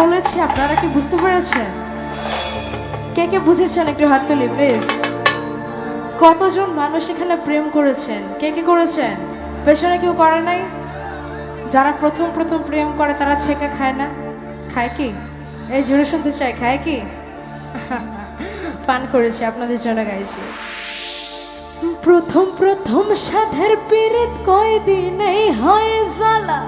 বলেছি, আপনারা কি বুঝতে পেরেছেন? কে কে বুঝেছেন একটু হাত তুলি প্লিজ কতজন মানুষ এখানে প্রেম করেছেন? কে কে করেছেন? পেছনে কেউ করে নাই? যারা প্রথম প্রথম প্রেম করে, তারা ছেঁকা খায় না? খায় কি? এই জোরে শুনতে চাই, খায় কি? ফান করেছি, আপনাদের জন্য গাইছি। প্রথম প্রথম সাধের পীড়িত কয়দিনেই হয় জ্বালা।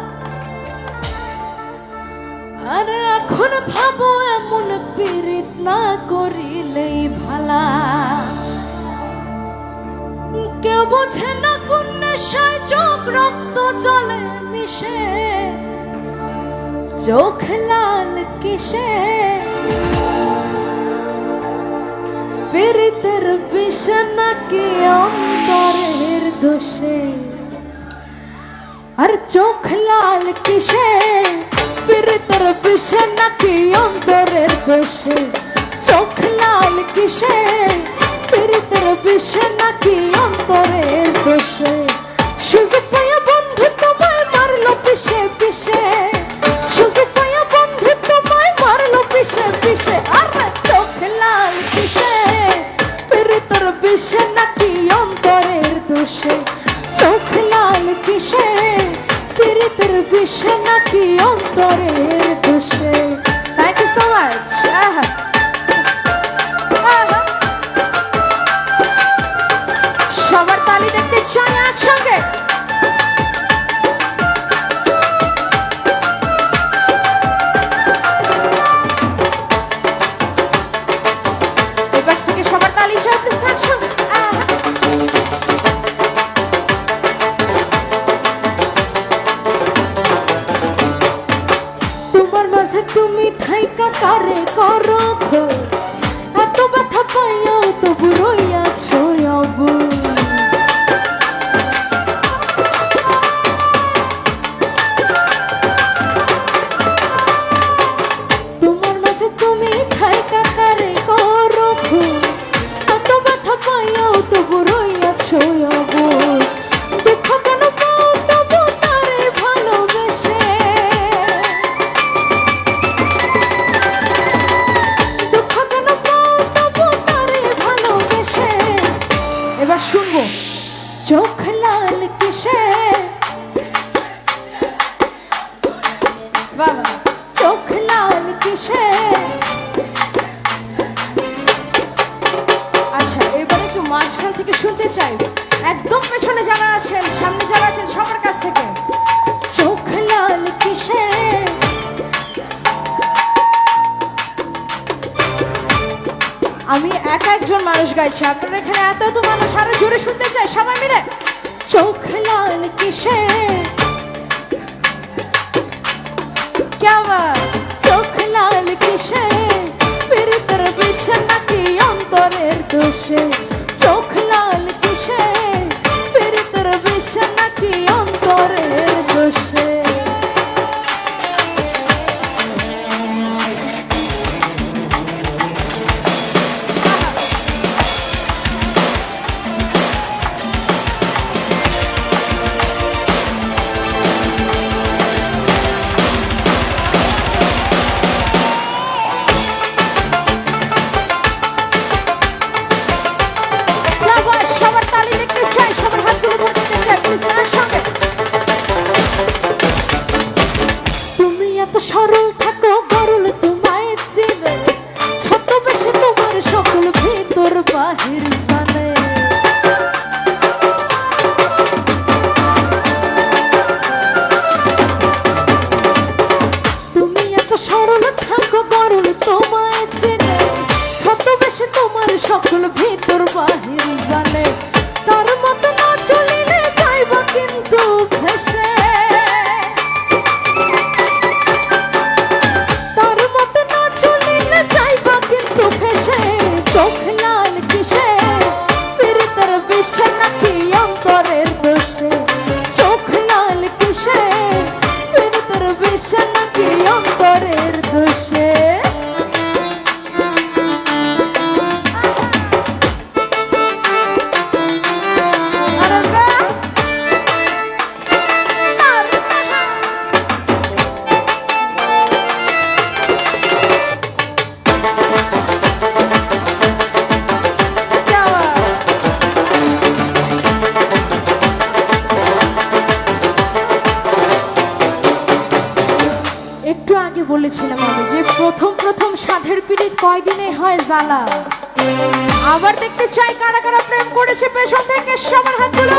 আর এখন ভাবো, এমন পীড়িত না করিলেই ভালা। কেউ বোঝে না কোন নেশায় চোখ রক্ত জলে মিশে। চোখ লাল কিসে? পীড়িতের বিষ নাকি অন্তরের দোষে? আর চোখ লাল কিসে? পীড়িতের বিষ নাকি অন্তরের দোষে? চোখ লাল কিসে? পীড়িতের বিষ নাকি অন্তরের দোষে? সুযোগ পাইয়া বন্ধু তোমায় মারলো পিছে পিছে সুযোগ পাইয়া বন্ধু তোমায় মারলো পিছে পিছে আর চোখ লাল কিসে? পীড়িতের বিষ নাকি অন্তরের দোষে? চোখ লাল কিসে? পীড়িতের বিষ নাকি অন্তরের দোষে থ্যাংক ইউ সো মাচ সবার তালি দেখতে চাই একসঙ্গে। থাইকা কারে করো খোঁজ। এত ব্যথা পাইয়াও তবু রইয়াছ। এবার শুনব। চোখ লাল কিসে চোখ লাল কিসে আচ্ছা এবার একটু মাঝখান থেকে শুনতে চাই। একদম পেছনে যারা আছেন, সামনে যারা আছেন, সবার কাছ থেকে। চোখ লাল কিসে আমি এক একজন মানুষ গাইছি। আপনার এখানে এত তো মানুষ, আরও জোরে শুনতে চাই, সবাই মিলে। চোখ লাল কিসে क्या সরল থাকো কিসে পীড়িতের বিষে বলেছিলাম আমি যে প্রথম প্রথম সাধের পিড়িত কয়দিনে হয় জ্বালা। আবার দেখতে চাই কারা কারা প্রেম করেছে পেছন থেকে, সবার হাতগুলো।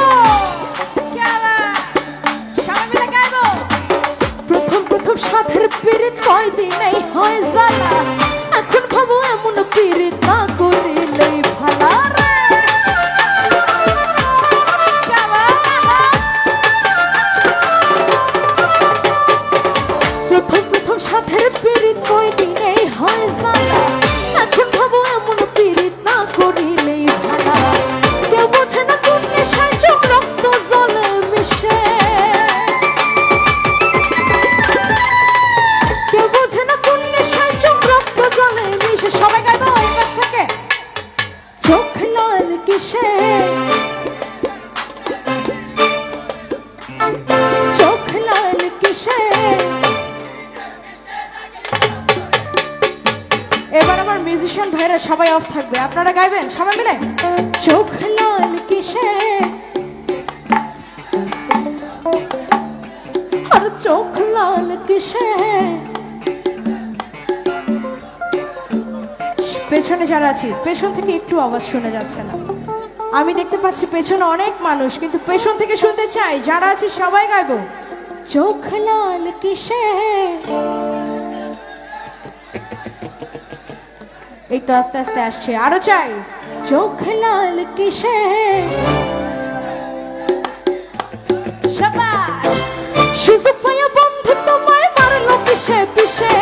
কিসে? চোখ লাল কিসে? এবার আমার মিউজিশিয়ান ভাইরা সবাই অফ থাকবে। আপনারা গাইবেন? সবাই মিলে? চোখ লাল কিসে? আর চোখ লাল কিসে? পেছনে যারা আছি, পেছন থেকে একটু আওয়াজ শোনা যাচ্ছে না। আমি দেখতে পাচ্ছি পেছনে অনেক মানুষ, কিন্তু পেছন থেকে শুনতে চাই, যারা আছে সবাই গাইবো। চোখ লাল কিসে এই তো আস্তে আস্তে আসছে, আরও চাই। চোখ লাল কিসে সাবাস, সুযোগ পাইয়া বন্ধু তোমায় মারলো কিসে কিসে